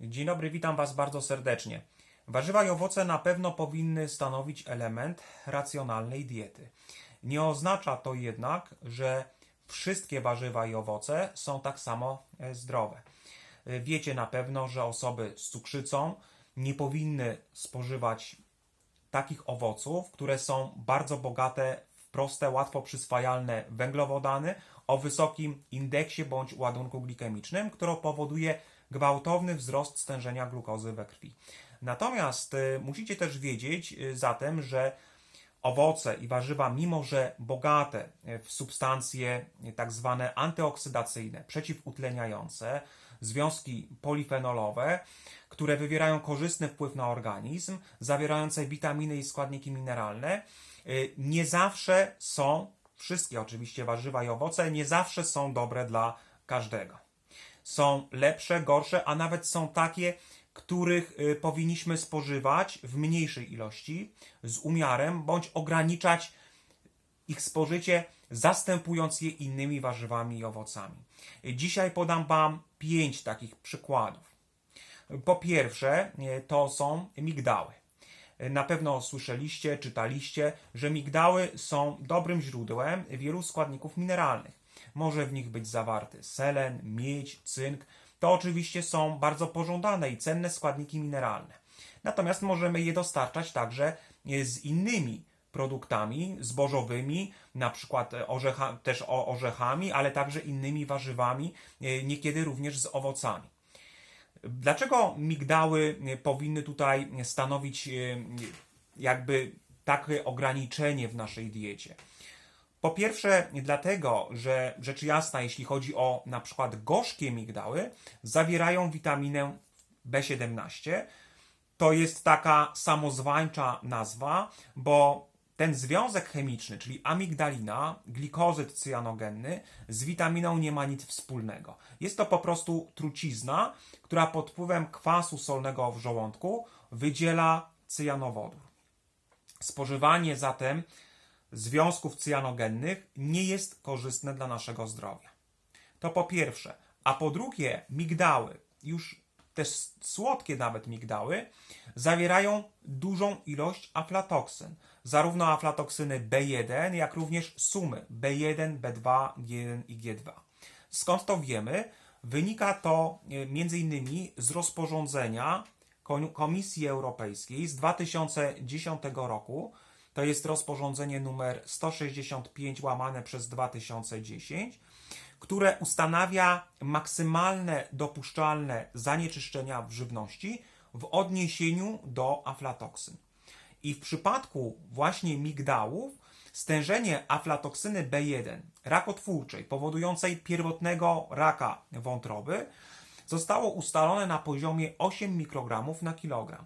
Dzień dobry, witam Was bardzo serdecznie. Warzywa i owoce na pewno powinny stanowić element racjonalnej diety. Nie oznacza to jednak, że wszystkie warzywa i owoce są tak samo e, zdrowe. E, Wiecie na pewno, że osoby z cukrzycą nie powinny spożywać takich owoców, które są bardzo bogate w proste, łatwo przyswajalne węglowodany o wysokim indeksie bądź ładunku glikemicznym, które powoduje gwałtowny wzrost stężenia glukozy we krwi. Natomiast y, musicie też wiedzieć y, zatem, że owoce i warzywa, mimo że bogate w substancje tak zwane antyoksydacyjne, przeciwutleniające, związki polifenolowe, które wywierają korzystny wpływ na organizm, zawierające witaminy i składniki mineralne, y, nie zawsze są, wszystkie oczywiście warzywa i owoce, nie zawsze są dobre dla każdego. Są lepsze, gorsze, a nawet są takie, których y, powinniśmy spożywać w mniejszej ilości, z umiarem, bądź ograniczać ich spożycie, zastępując je innymi warzywami i owocami. Dzisiaj podam Wam pięć takich przykładów. Po pierwsze, e, to są migdały. Na pewno słyszeliście, czytaliście, że migdały są dobrym źródłem wielu składników mineralnych. Może w nich być zawarty selen, miedź, cynk. To oczywiście są bardzo pożądane i cenne składniki mineralne. Natomiast możemy je dostarczać także e, z innymi produktami zbożowymi, na przykład e, orzecha, też orzechami, ale także innymi warzywami, e, niekiedy również z owocami. Dlaczego migdały powinny tutaj stanowić jakby takie ograniczenie w naszej diecie? Po pierwsze, dlatego, że rzecz jasna, jeśli chodzi o na przykład gorzkie migdały, zawierają witaminę B17. To jest taka samozwańcza nazwa, bo ten związek chemiczny, czyli amigdalina, glikozyd cyjanogenny, z witaminą nie ma nic wspólnego. Jest to po prostu trucizna, która pod wpływem kwasu solnego w żołądku wydziela cyjanowodór. Spożywanie zatem związków cyjanogennych nie jest korzystne dla naszego zdrowia. To po pierwsze. A po drugie, migdały, już te s- słodkie nawet migdały, zawierają dużą ilość aflatoksyn. Zarówno aflatoksyny B1, jak również sumy B1, B2, G1 i G2. Skąd to wiemy? Wynika to e, m.in. z rozporządzenia Komisji Europejskiej z 2010 roku. To jest rozporządzenie numer 165 łamane przez 2010, które ustanawia maksymalne dopuszczalne zanieczyszczenia w żywności w odniesieniu do aflatoksyn. I w przypadku właśnie migdałów stężenie aflatoksyny B1 rakotwórczej powodującej pierwotnego raka wątroby zostało ustalone na poziomie 8 mikrogramów na kilogram.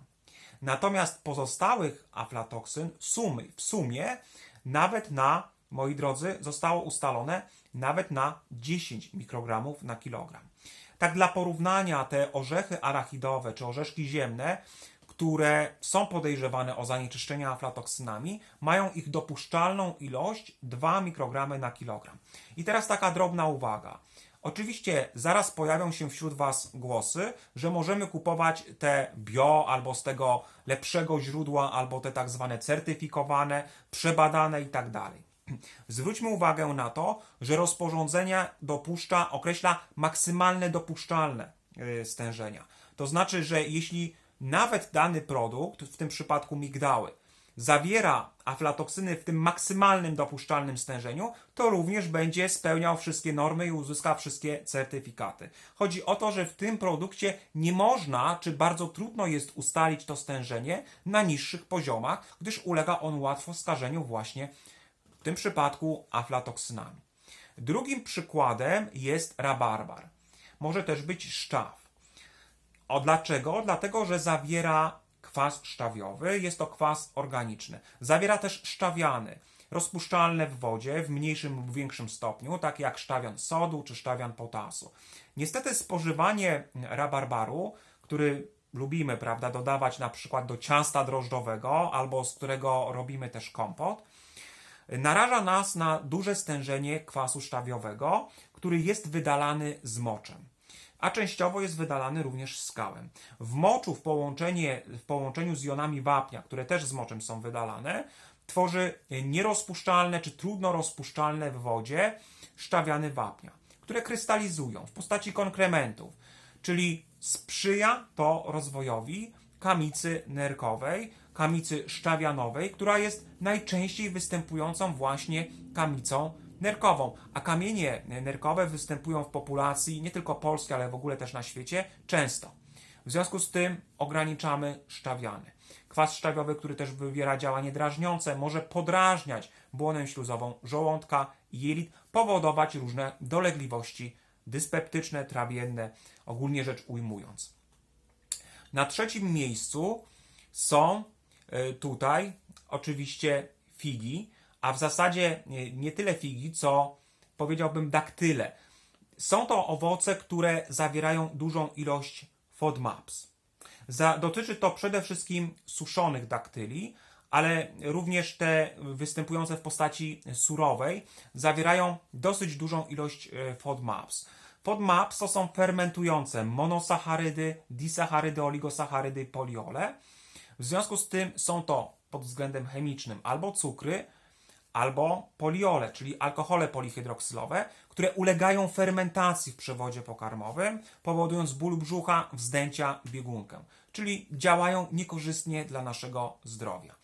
Natomiast pozostałych aflatoksyn sumy, w sumie nawet na, moi drodzy, zostało ustalone nawet na 10 mikrogramów na kilogram. Tak dla porównania te orzechy arachidowe czy orzeszki ziemne, które są podejrzewane o zanieczyszczenia aflatoksynami, mają ich dopuszczalną ilość 2 mikrogramy na kilogram. I teraz taka drobna uwaga. Oczywiście zaraz pojawią się wśród Was głosy, że możemy kupować te bio albo z tego lepszego źródła, albo te tak zwane certyfikowane, przebadane i tak dalej. Zwróćmy uwagę na to, że rozporządzenie dopuszcza, określa maksymalne dopuszczalne y, stężenia. To znaczy, że jeśli nawet dany produkt, w tym przypadku migdały, zawiera aflatoksyny w tym maksymalnym dopuszczalnym stężeniu, to również będzie spełniał wszystkie normy i uzyska wszystkie certyfikaty. Chodzi o to, że w tym produkcie nie można, czy bardzo trudno jest ustalić to stężenie na niższych poziomach, gdyż ulega on łatwo skażeniu właśnie w tym przypadku aflatoksynami. Drugim przykładem jest rabarbar. Może też być szczaw. O dlaczego? Dlatego, że zawiera kwas szczawiowy, jest to kwas organiczny. Zawiera też szczawiany, rozpuszczalne w wodzie w mniejszym lub większym stopniu, takie jak szczawian sodu czy szczawian potasu. Niestety spożywanie rabarbaru, który lubimy, prawda, dodawać na przykład do ciasta drożdżowego albo z którego robimy też kompot, naraża nas na duże stężenie kwasu szczawiowego, który jest wydalany z moczem. A częściowo jest wydalany również skałem. W moczu w, w połączeniu z jonami wapnia, które też z moczem są wydalane, tworzy nierozpuszczalne czy trudno rozpuszczalne w wodzie szczawiany wapnia, które krystalizują w postaci konkrementów, czyli sprzyja to rozwojowi kamicy nerkowej, kamicy szczawianowej, która jest najczęściej występującą właśnie kamicą nerkową. A kamienie nerkowe występują w populacji nie tylko polskiej, ale w ogóle też na świecie często. W związku z tym ograniczamy szczawiany. Kwas szczawiowy, który też wywiera działanie drażniące, może podrażniać błonę śluzową żołądka i jelit, powodować różne dolegliwości dyspeptyczne, trawienne, ogólnie rzecz ujmując. Na trzecim miejscu są y, tutaj oczywiście figi, a w zasadzie nie, nie tyle figi, co powiedziałbym daktyle. Są to owoce, które zawierają dużą ilość FODMAPs. Za, dotyczy to przede wszystkim suszonych daktyli, ale również te występujące w postaci surowej zawierają dosyć dużą ilość e, FODMAPs. FODMAPs to są fermentujące monosacharydy, disacharydy, oligosacharydy, poliole. W związku z tym są to pod względem chemicznym albo cukry, albo poliole, czyli alkohole polihydroksylowe, które ulegają fermentacji w przewodzie pokarmowym, powodując ból brzucha, wzdęcia, biegunkę, czyli działają niekorzystnie dla naszego zdrowia.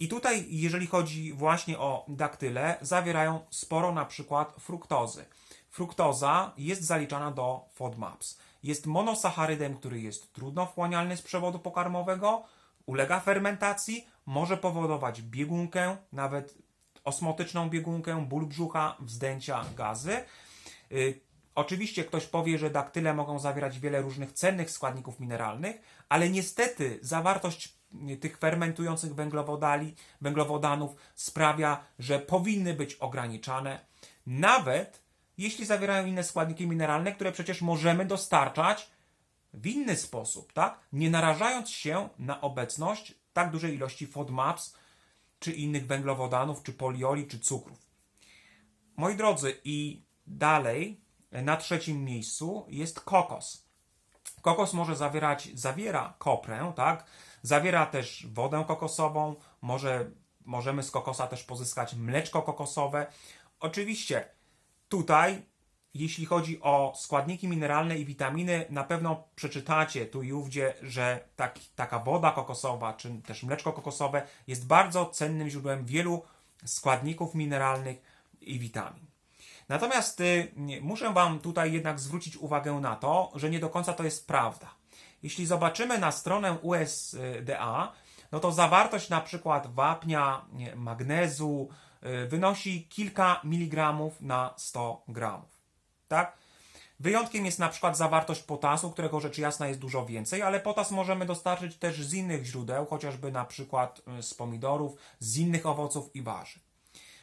I tutaj, jeżeli chodzi właśnie o daktyle, zawierają sporo na przykład fruktozy. Fruktoza jest zaliczana do FODMAPs. Jest monosacharydem, który jest trudno wchłanialny z przewodu pokarmowego, ulega fermentacji, może powodować biegunkę, nawet osmotyczną biegunkę, ból brzucha, wzdęcia, gazy. Y, Oczywiście ktoś powie, że daktyle mogą zawierać wiele różnych cennych składników mineralnych, ale niestety zawartość y, tych fermentujących węglowodali, węglowodanów sprawia, że powinny być ograniczane, nawet jeśli zawierają inne składniki mineralne, które przecież możemy dostarczać w inny sposób, tak? Nie narażając się na obecność tak dużej ilości FODMAPs, czy innych węglowodanów, czy polioli, czy cukrów. Moi drodzy, i dalej na trzecim miejscu jest kokos. Kokos może zawierać, zawiera koprę, tak? Zawiera też wodę kokosową, może, możemy z kokosa też pozyskać mleczko kokosowe. Oczywiście tutaj, jeśli chodzi o składniki mineralne i witaminy, na pewno przeczytacie tu i ówdzie, że tak, taka woda kokosowa, czy też mleczko kokosowe jest bardzo cennym źródłem wielu składników mineralnych i witamin. Natomiast y, muszę Wam tutaj jednak zwrócić uwagę na to, że nie do końca to jest prawda. Jeśli zobaczymy na stronę USDA, no to zawartość na przykład wapnia, magnezu y, wynosi kilka miligramów na 100 gramów. Tak? Wyjątkiem jest na przykład zawartość potasu, którego rzecz jasna jest dużo więcej, ale potas możemy dostarczyć też z innych źródeł, chociażby na przykład y, z pomidorów, z innych owoców i warzyw.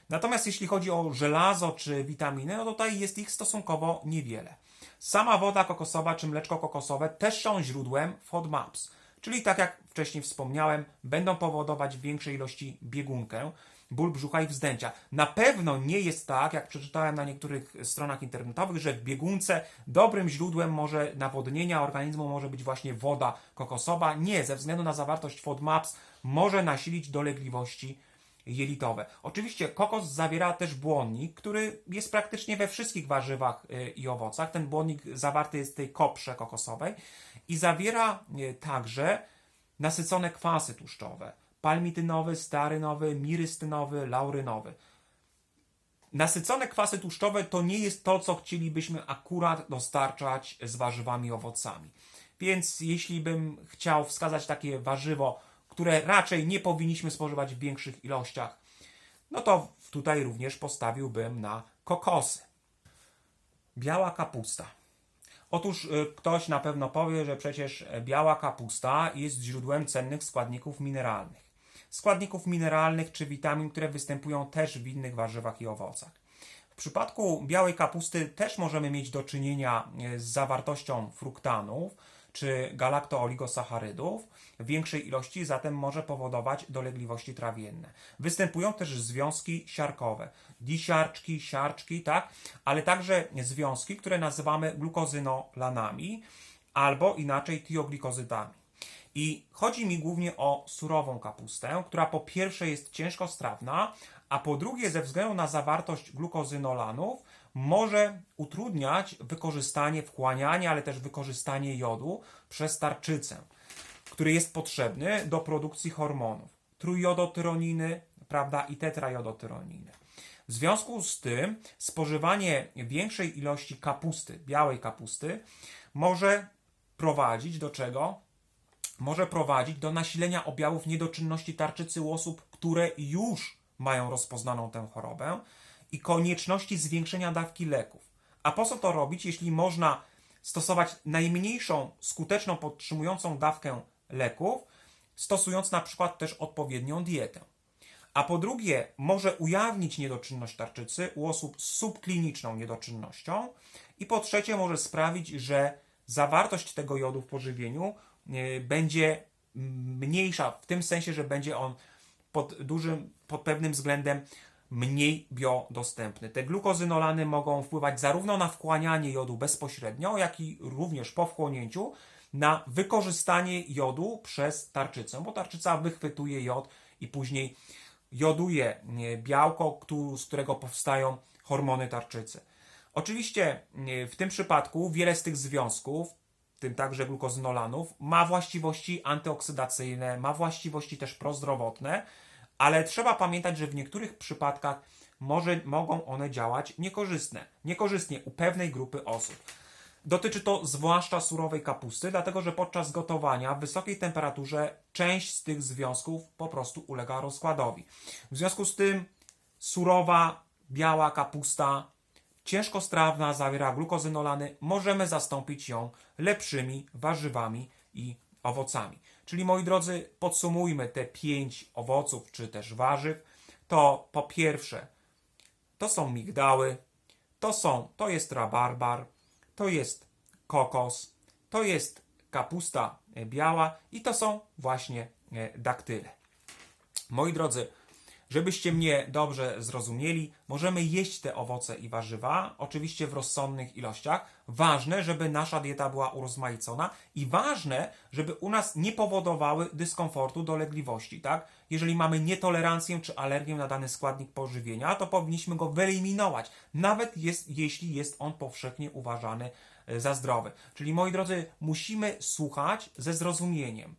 Natomiast jeśli chodzi o żelazo czy witaminy, no tutaj jest ich stosunkowo niewiele. Sama woda kokosowa czy mleczko kokosowe też są źródłem FODMAPs, czyli tak jak wcześniej wspomniałem, będą powodować w większej ilości biegunkę, ból brzucha i wzdęcia. Na pewno nie jest tak, jak przeczytałem na niektórych stronach internetowych, że w biegunce dobrym źródłem może nawodnienia organizmu może być właśnie woda kokosowa. Nie, ze względu na zawartość FODMAPs może nasilić dolegliwości jelitowe. Oczywiście kokos zawiera też błonnik, który jest praktycznie we wszystkich warzywach y, i owocach. Ten błonnik zawarty jest w tej koprze kokosowej i zawiera y, także nasycone kwasy tłuszczowe. Palmitynowy, starynowy, mirystynowy, laurynowy. Nasycone kwasy tłuszczowe to nie jest to, co chcielibyśmy akurat dostarczać z warzywami i owocami. Więc jeśli bym chciał wskazać takie warzywo, które raczej nie powinniśmy spożywać w większych ilościach, no to tutaj również postawiłbym na kokosy. Biała kapusta. Otóż y, ktoś na pewno powie, że przecież biała kapusta jest źródłem cennych składników mineralnych. Składników mineralnych czy witamin, które występują też w innych warzywach i owocach. W przypadku białej kapusty też możemy mieć do czynienia e, z zawartością fruktanów czy galaktooligosacharydów w większej ilości, zatem może powodować dolegliwości trawienne. Występują też związki siarkowe, disiarczki, siarczki, tak, ale także związki, które nazywamy glukozynolanami albo inaczej tioglikozydami. I chodzi mi głównie o surową kapustę, która po pierwsze jest ciężkostrawna, a po drugie ze względu na zawartość glukozynolanów może utrudniać wykorzystanie, wchłanianie, ale też wykorzystanie jodu przez tarczycę, który jest potrzebny do produkcji hormonów. Trójjodotyroniny, prawda, i tetrajodotyroniny. W związku z tym spożywanie większej ilości kapusty, białej kapusty, może prowadzić do czego? Może prowadzić do nasilenia objawów niedoczynności tarczycy u osób, które już mają rozpoznaną tę chorobę i konieczności zwiększenia dawki leków. A po co to robić, jeśli można stosować najmniejszą skuteczną podtrzymującą dawkę leków, stosując na przykład też odpowiednią dietę? A po drugie, może ujawnić niedoczynność tarczycy u osób z subkliniczną niedoczynnością. I po trzecie, może sprawić, że zawartość tego jodu w pożywieniu będzie mniejsza, w tym sensie, że będzie on pod dużym, pod pewnym względem mniej biodostępny. Te glukozynolany mogą wpływać zarówno na wchłanianie jodu bezpośrednio, jak i również po wchłonięciu na wykorzystanie jodu przez tarczycę, bo tarczyca wychwytuje jod i później joduje nie, białko, z którego powstają hormony tarczycy. Oczywiście nie, w tym przypadku wiele z tych związków, w tym także glukozynolanów, ma właściwości antyoksydacyjne, ma właściwości też prozdrowotne, ale trzeba pamiętać, że w niektórych przypadkach może, mogą one działać niekorzystne, niekorzystnie u pewnej grupy osób. Dotyczy to zwłaszcza surowej kapusty, dlatego że podczas gotowania w wysokiej temperaturze część z tych związków po prostu ulega rozkładowi. W związku z tym surowa, biała kapusta, ciężkostrawna, zawiera glukozynolany, możemy zastąpić ją lepszymi warzywami i owocami. Czyli moi drodzy, podsumujmy te pięć owoców czy też warzyw. To po pierwsze, to są migdały, to są, to jest rabarbar, to jest kokos, to jest kapusta biała i to są właśnie e, daktyle. Moi drodzy, żebyście mnie dobrze zrozumieli, możemy jeść te owoce i warzywa, oczywiście w rozsądnych ilościach. Ważne, żeby nasza dieta była urozmaicona i ważne, żeby u nas nie powodowały dyskomfortu, dolegliwości, tak? Jeżeli mamy nietolerancję czy alergię na dany składnik pożywienia, to powinniśmy go wyeliminować, nawet jest, jeśli jest on powszechnie uważany e, za zdrowy. Czyli moi drodzy, musimy słuchać ze zrozumieniem.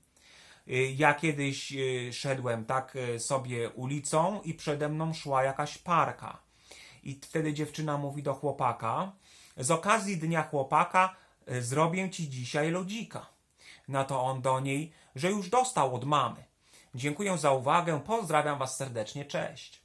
Y, Ja kiedyś y, szedłem tak y, sobie ulicą i przede mną szła jakaś parka. I wtedy dziewczyna mówi do chłopaka: Z okazji Dnia Chłopaka zrobię ci dzisiaj lodzika. Na to on do niej, że już dostał od mamy. Dziękuję za uwagę, pozdrawiam Was serdecznie, cześć.